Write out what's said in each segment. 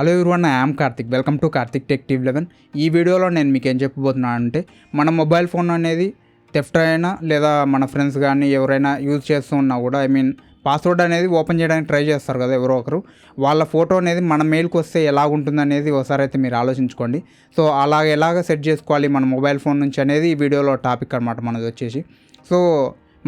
Hello everyone I am Karthik. Welcome to Karthik tech TV eleven. ఈ వీడియోలో నేను మీకు ఏం చెప్పబోతున్నాను అంటే మన మొబైల్ ఫోన్ అనేది థెఫ్ట్ అయినా లేదా మన ఫ్రెండ్స్ కానీ ఎవరైనా యూజ్ చేస్తూ ఉన్నా కూడా ఐ మీన్ పాస్వర్డ్ అనేది ఓపెన్ చేయడానికి ట్రై చేస్తారు కదా ఎవరో ఒకరు. వాళ్ళ ఫోటో అనేది మన మెయిల్కి వస్తే ఎలాగుంటుంది అనేది ఒకసారి అయితే మీరు ఆలోచించుకోండి. సో అలాగ ఎలాగ సెట్ చేసుకోవాలి మన మొబైల్ ఫోన్ నుంచి అనేది ఈ వీడియోలో టాపిక్ అనమాట మనది వచ్చేసి. సో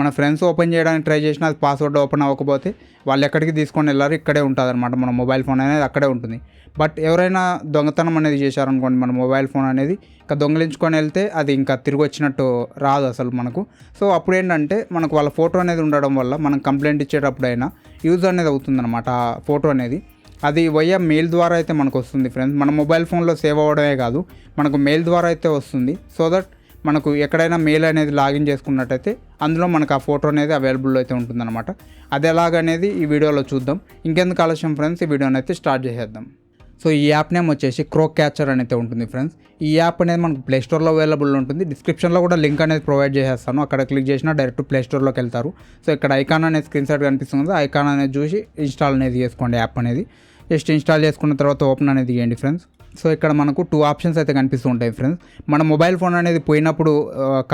మన ఫ్రెండ్స్ ఓపెన్ చేయడానికి ట్రై చేసినా అది పాస్వర్డ్ ఓపెన్ అవ్వకపోతే వాళ్ళు ఎక్కడికి తీసుకొని వెళ్ళారు ఇక్కడే ఉంటుంది అనమాట మన మొబైల్ ఫోన్ అనేది అక్కడే ఉంటుంది. బట్ ఎవరైనా దొంగతనం అనేది చేశారనుకోండి మన మొబైల్ ఫోన్ అనేది ఇంకా దొంగలించుకొని వెళ్తే అది ఇంకా తిరిగి వచ్చినట్టు రాదు అసలు మనకు. సో అప్పుడు ఏంటంటే మనకు వాళ్ళ ఫోటో అనేది ఉండడం వల్ల మనం కంప్లైంట్ ఇచ్చేటప్పుడైనా యూజ్ అనేది అవుతుందన్నమాట ఆ ఫోటో అనేది. అది వయ్యా మెయిల్ ద్వారా అయితే మనకు వస్తుంది ఫ్రెండ్స్ మన మొబైల్ ఫోన్లో సేవ్ అవ్వడమే కాదు మనకు మెయిల్ ద్వారా అయితే వస్తుంది. సో దట్ మనకు ఎక్కడైనా మెయిల్ అనేది లాగిన్ చేసుకున్నట్టయితే అందులో మనకు ఆ ఫోటో అనేది అవైలబుల్ అయితే ఉంటుందన్నమాట. అది ఎలాగనేది ఈ వీడియోలో చూద్దాం. ఇంకెందుకు ఆలస్యం ఫ్రెండ్స్? ఈ వీడియోని అయితే స్టార్ట్ చేసేద్దాం. సో ఈ యాప్ నేమ్ వచ్చేసి క్రో క్యాచర్ అనేది ఉంటుంది ఫ్రెండ్స్. ఈ యాప్ అనేది మనకు ప్లే స్టోర్లో అవైలబుల్ ఉంటుంది. డిస్క్రిప్షన్లో కూడా లింక్ అనేది ప్రొవైడ్ చేసేస్తాను. అక్కడ క్లిక్ చేసినా డైరెక్ట్ ప్లే స్టోర్లోకి వెళ్తారు. సో ఇక్కడ ఐకాన్ అనేది స్క్రీన్ షాట్ కనిపిస్తుంది ఐకాన్ అనేది చూసి ఇన్స్టాల్ అనేది చేసుకోండి యాప్ అనేది. జస్ట్ ఇన్స్టాల్ చేసుకున్న తర్వాత ఓపెన్ అనేది చేయండి ఫ్రెండ్స్. సో ఇక్కడ మనకు టూ ఆప్షన్స్ అయితే కనిపిస్తూ ఉంటాయి ఫ్రెండ్స్. మన మొబైల్ ఫోన్ అనేది పోయినప్పుడు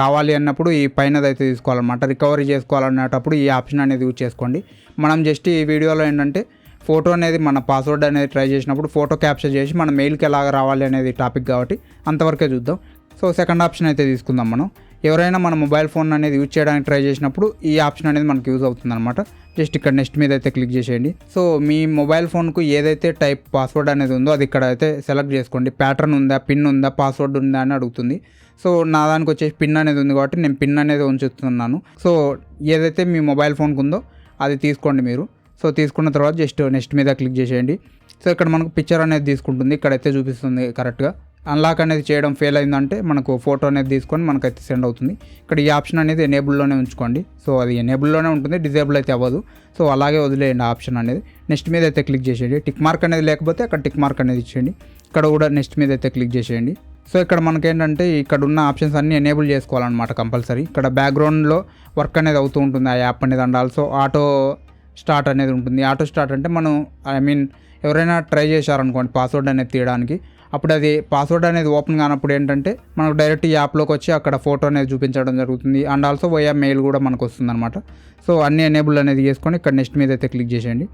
కావాలి అన్నప్పుడు ఈ పైనది అయితే తీసుకోవాలన్నమాట. రికవరీ చేసుకోవాలన్నప్పుడు ఈ ఆప్షన్ అనేది యూజ్ చేసుకోండి. మనం జస్ట్ ఈ వీడియోలో ఏంటంటే ఫోటో అనేది మన పాస్వర్డ్ అనేది ట్రై చేసినప్పుడు ఫోటో క్యాప్చర్ చేసి మన మెయిల్కి ఎలాగ రావాలి అనేది టాపిక్ కాబట్టి అంతవరకే చూద్దాం. సో సెకండ్ ఆప్షన్ అయితే తీసుకుందాం మనం. ఎవరైనా మన మొబైల్ ఫోన్ అనేది యూజ్ చేయడానికి ట్రై చేసినప్పుడు ఈ ఆప్షన్ అనేది మనకు యూజ్ అవుతుందన్నమాట. జస్ట్ ఇక్కడ నెక్స్ట్ మీద అయితే క్లిక్ చేసేయండి. సో మీ మొబైల్ ఫోన్కు ఏదైతే టైప్ పాస్వర్డ్ అనేది ఉందో అది ఇక్కడ అయితే సెలెక్ట్ చేసుకోండి. ప్యాటర్న్ ఉందా పిన్ ఉందా పాస్వర్డ్ ఉందా అని అడుగుతుంది. సో నా దానికి వచ్చేసి పిన్ అనేది ఉంది కాబట్టి నేను పిన్ అనేది ఉంచుతున్నాను. సో ఏదైతే మీ మొబైల్ ఫోన్కు ఉందో అది తీసుకోండి మీరు. సో తీసుకున్న తర్వాత జస్ట్ నెక్స్ట్ మీద క్లిక్ చేసేయండి. సో ఇక్కడ మనకు పిక్చర్ అనేది తీసుకుంటుంది. ఇక్కడైతే చూపిస్తుంది కరెక్ట్గా. అన్లాక్ అనేది చేయడం ఫెయిల్ అయిందంటే మనకు ఫోటో అనేది తీసుకొని మనకైతే సెండ్ అవుతుంది. ఇక్కడ ఈ ఆప్షన్ అనేది ఎనేబుల్లోనే ఉంచుకోండి. సో అది ఎనేబుల్లోనే ఉంటుంది డిజేబుల్ అయితే అవ్వదు. సో అలాగే వదిలేయండి ఆప్షన్ అనేది. నెక్స్ట్ మీద అయితే క్లిక్ చేసేయండి. టిక్ మార్క్ అనేది లేకపోతే అక్కడ టిక్ మార్క్ అనేది ఇచ్చేయండి. ఇక్కడ కూడా నెక్స్ట్ మీద అయితే క్లిక్ చేసేయండి. సో ఇక్కడ మనకేంటంటే ఇక్కడ ఉన్న ఆప్షన్స్ అన్నీ ఎనేబుల్ చేసుకోవాలన్నమాట కంపల్సరీ ఇక్కడ బ్యాక్గ్రౌండ్లో వర్క్ అనేది అవుతూ ఉంటుంది ఆ యాప్ అనేది అండ్ ఆల్సో ఆటో స్టార్ట్ అనేది ఉంటుంది. ఆటో స్టార్ట్ అంటే మనం ఐ మీన్ ఎవరైనా ట్రై చేశారనుకోండి పాస్వర్డ్ అనేది తీయడానికి. అప్పుడు అది పాస్వర్డ్ అనేది ఓపెన్ కానప్పుడు ఏంటంటే మనకు డైరెక్ట్ ఈ యాప్లోకి వచ్చి అక్కడ ఫోటో అనేది చూపించడం జరుగుతుంది. అండ్ ఆల్సో వయా మెయిల్ కూడా మనకు వస్తుంది అనమాట సో అన్ని ఎనేబుల్ అనేది చేసుకొని ఇక్కడ నెక్స్ట్ మీద అయితే క్లిక్ చేసేయండి.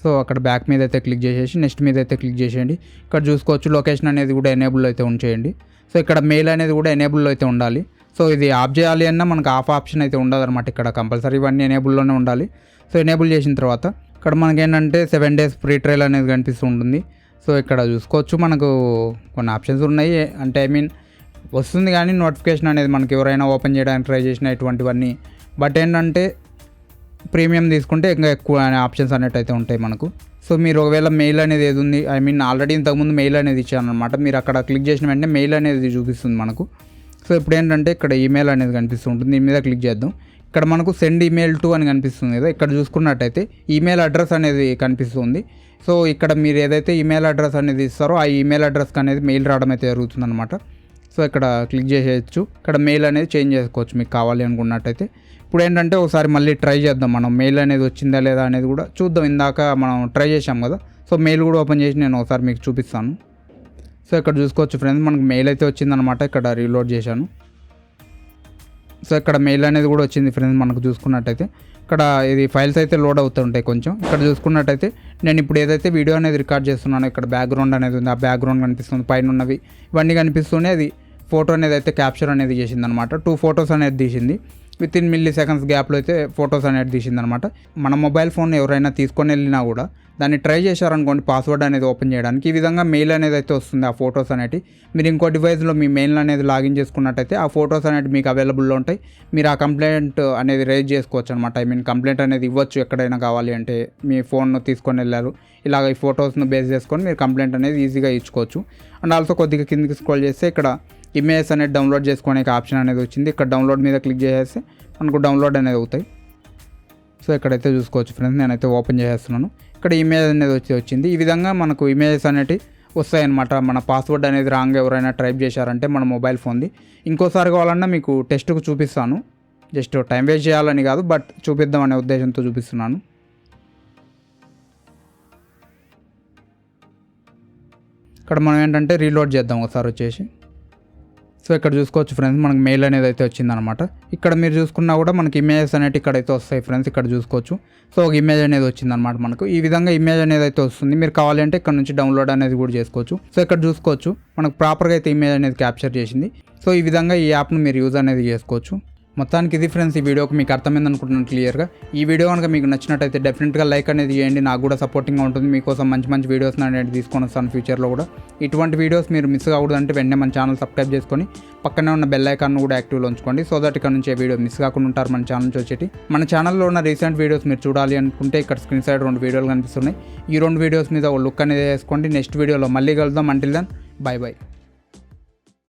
సో అక్కడ బ్యాక్ మీద అయితే క్లిక్ చేసేసి నెక్స్ట్ మీద అయితే క్లిక్ చేసేయండి. ఇక్కడ చూసుకోవచ్చు లొకేషన్ అనేది కూడా ఎనేబుల్ అయితే ఉంచేయండి. సో ఇక్కడ మెయిల్ అనేది కూడా ఎనేబుల్లో అయితే ఉండాలి. సో ఇది ఆఫ్ చేయాలి అన్నా మనకు ఆఫ్ ఆప్షన్ అయితే ఉండదు అనమాట ఇక్కడ కంపల్సరీ ఇవన్నీ ఎనేబుల్లోనే ఉండాలి. సో ఎనేబుల్ చేసిన తర్వాత ఇక్కడ మనకి ఏంటంటే సెవెన్ డేస్ ఫ్రీ ట్రయల్ అనేది కనిపిస్తూ ఉంటుంది. సో ఇక్కడ చూసుకోవచ్చు మనకు కొన్ని ఆప్షన్స్ ఉన్నాయి. అంటే ఐ మీన్ వస్తుంది కానీ నోటిఫికేషన్ అనేది మనకి ఎవరైనా ఓపెన్ చేయడానికి ట్రై చేసిన ఇటువంటివన్నీ. బట్ ఏంటంటే ప్రీమియం తీసుకుంటే ఇంకా ఎక్కువ ఆప్షన్స్ అనేటైతే అయితే ఉంటాయి మనకు. సో మీరు ఒకవేళ మెయిల్ అనేది ఏది ఉంది ఐ మీన్ ఆల్రెడీ ఇంతకుముందు మెయిల్ అనేది ఇచ్చాను అనమాట మీరు అక్కడ క్లిక్ చేసిన వెంటనే మెయిల్ అనేది చూపిస్తుంది మనకు. సో ఇప్పుడు ఏంటంటే ఇక్కడ ఈమెయిల్ అనేది కనిపిస్తూ ఉంటుంది. దీని మీద క్లిక్ చేద్దాం. ఇక్కడ మనకు సెండ్ ఈమెయిల్ టు అని కనిపిస్తుంది కదా ఇక్కడ చూసుకున్నట్టయితే ఈమెయిల్ అడ్రస్ అనేది కనిపిస్తుంది. సో ఇక్కడ మీరు ఏదైతే ఈమెయిల్ అడ్రస్ అనేది ఇస్తారో ఆ ఈమెయిల్ అడ్రస్కి అనేది మెయిల్ రావడం అయితే జరుగుతుంది అనమాట సో ఇక్కడ క్లిక్ చేసేయచ్చు. ఇక్కడ మెయిల్ అనేది చేంజ్ చేసుకోవచ్చు మీకు కావాలి అనుకున్నట్టయితే. ఇప్పుడు ఏంటంటే ఒకసారి మళ్ళీ ట్రై చేద్దాం మనం. మెయిల్ అనేది వచ్చిందా లేదా అనేది కూడా చూద్దాం. ఇందాక మనం ట్రై చేసాం కదా సో మెయిల్ కూడా ఓపెన్ చేసి నేను ఒకసారి మీకు చూపిస్తాను. సో ఇక్కడ చూసుకోవచ్చు ఫ్రెండ్స్ మనకు మెయిల్ అయితే వచ్చిందనమాట ఇక్కడ రీలోడ్ చేశాను. సో ఇక్కడ మెయిల్ అనేది కూడా వచ్చింది ఫ్రెండ్స్ మనకు చూసుకున్నట్టయితే. ఇక్కడ ఇది ఫైల్స్ అయితే లోడ్ అవుతుంటాయి కొంచెం. ఇక్కడ చూసుకున్నట్టయితే నేను ఇప్పుడు ఏదైతే వీడియో అనేది రికార్డ్ చేస్తున్నానో ఇక్కడ బ్యాక్గ్రౌండ్ అనేది ఉంది. ఆ బ్యాక్గ్రౌండ్ కనిపిస్తుంది. పైన ఉన్నవి ఇవన్నీ కనిపిస్తూనే అది ఫోటో అనేది అయితే క్యాప్చర్ అనేది చేసింది అనమాట టూ ఫొటోస్ అనేది తీసింది. విత్ ఇన్ మిల్లీ సెకండ్స్ గ్యాప్లో అయితే ఫొటోస్ అనేది తీసింది అనమాట మన మొబైల్ ఫోన్ ఎవరైనా తీసుకొని వెళ్ళినా కూడా దాన్ని ట్రై చేశారనుకోండి పాస్వర్డ్ అనేది ఓపెన్ చేయడానికి ఈ విధంగా మెయిల్ అనేది అయితే వస్తుంది ఆ ఫొటోస్ అనేవి మీరు ఇంకో డివైస్లో మీ మెయిల్ అనేది లాగిన్ చేసుకున్నట్టయితే ఆ ఫొటోస్ అనేవి మీకు అవైలబుల్లో ఉంటాయి. మీరు ఆ కంప్లైంట్ అనేది రైజ్ చేసుకోవచ్చు అనమాట ఐ మీన్ కంప్లైంట్ అనేది ఇవ్వచ్చు ఎక్కడైనా కావాలి అంటే మీ ఫోన్ తీసుకొని వెళ్ళారు. ఇలాగ ఈ ఫొటోస్ను బేస్ చేసుకొని మీరు కంప్లైంట్ అనేది ఈజీగా ఇచ్చుకోవచ్చు. అండ్ ఆల్సో కొద్దిగా కిందికి స్క్రోల్ చేస్తే ఇక్కడ ఇమేజెస్ అనేది డౌన్లోడ్ చేసుకునే ఆప్షన్ అనేది వచ్చింది. ఇక్కడ డౌన్లోడ్ మీద క్లిక్ చేసేస్తే మనకు డౌన్లోడ్ అనేది అవుతాయి. సో ఇక్కడైతే చూసుకోవచ్చు ఫ్రెండ్స్ నేనైతే ఓపెన్ చేసేస్తున్నాను. ఇక్కడ ఇమేజ్ అనేది వచ్చి వచ్చింది. ఈ విధంగా మనకు ఇమేజెస్ అనేటివి వస్తాయన్నమాట. మన పాస్వర్డ్ అనేది రాంగ్ ఎవరైనా టైప్ చేశారంటే మన మొబైల్ ఫోన్ది. ఇంకోసారి కావాలన్నా మీకు టెస్ట్కు చూపిస్తాను. జస్ట్ టైం వేస్ట్ చేయాలని కాదు బట్ చూపిద్దాం అనే ఉద్దేశంతో చూపిస్తున్నాను. ఇక్కడ మనం ఏంటంటే రీలోడ్ చేద్దాం ఒకసారి వచ్చేసి. సో ఇక్కడ చూసుకోవచ్చు ఫ్రెండ్స్ మనకి మెయిల్ అనేది అయితే వచ్చిందనమాట. ఇక్కడ మీరు చూసుకున్నా కూడా మనకి ఇమేజెస్ అనేవి ఇక్కడైతే వస్తాయి ఫ్రెండ్స్ ఇక్కడ చూసుకోవచ్చు. సో ఒక ఇమేజ్ అనేది వచ్చిందనమాట మనకు. ఈ విధంగా ఇమేజ్ అనేది అయితే వస్తుంది. మీరు కావాలంటే ఇక్కడ నుంచి డౌన్లోడ్ అనేది కూడా చేసుకోవచ్చు. సో ఇక్కడ చూసుకోవచ్చు మనకు ప్రాపర్గా అయితే ఇమేజ్ అనేది క్యాప్చర్ చేసింది. సో ఈ విధంగా ఈ యాప్ను మీరు యూజ్ అనేది చేసుకోవచ్చు. మొత్తానికి ఇది ఫ్రెండ్స్ ఈ వీడియోకి మీకు అర్థమైంది అనుకుంటున్నాను క్లియర్గా ఈ వీడియో కనుక మీకు నచ్చినట్టయితే డెఫినెట్గా లైక్ అనేది చేయండి. నాకు కూడా సపోర్టింగ్గా ఉంటుంది. మీకోసం మంచి మంచి వీడియోస్ అనేది తీసుకొని వస్తాను ఫ్యూచర్లో కూడా. ఇటువంటి వీడియోస్ మీరు మిస్ కాకూడదంటే వెంటనే మన ఛానల్ సబ్స్క్రైబ్ చేసుకొని పక్కనే ఉన్న బెల్ ఐకాన్ కూడా యాక్టివ్లో ఉంచుకోండి. సో దట్ ఇక్కడ నుంచి ఏ వీడియో మిస్ కాకుండా ఉంటారు మన ఛానల్ నుంచి వచ్చేటి. మన ఛానల్లో ఉన్న రీసెంట్ వీడియోస్ మీరు చూడాలి అనుకుంటే ఇక్కడ స్క్రీన్ సైడ్ రెండు వీడియోలు కనిపిస్తున్నాయి. ఈ రెండు వీడియోస్ మీద ఒక లుక్ అనేది వేసుకోండి. నెక్స్ట్ వీడియోలో మళ్ళీ కలుద్దాం. Until then by by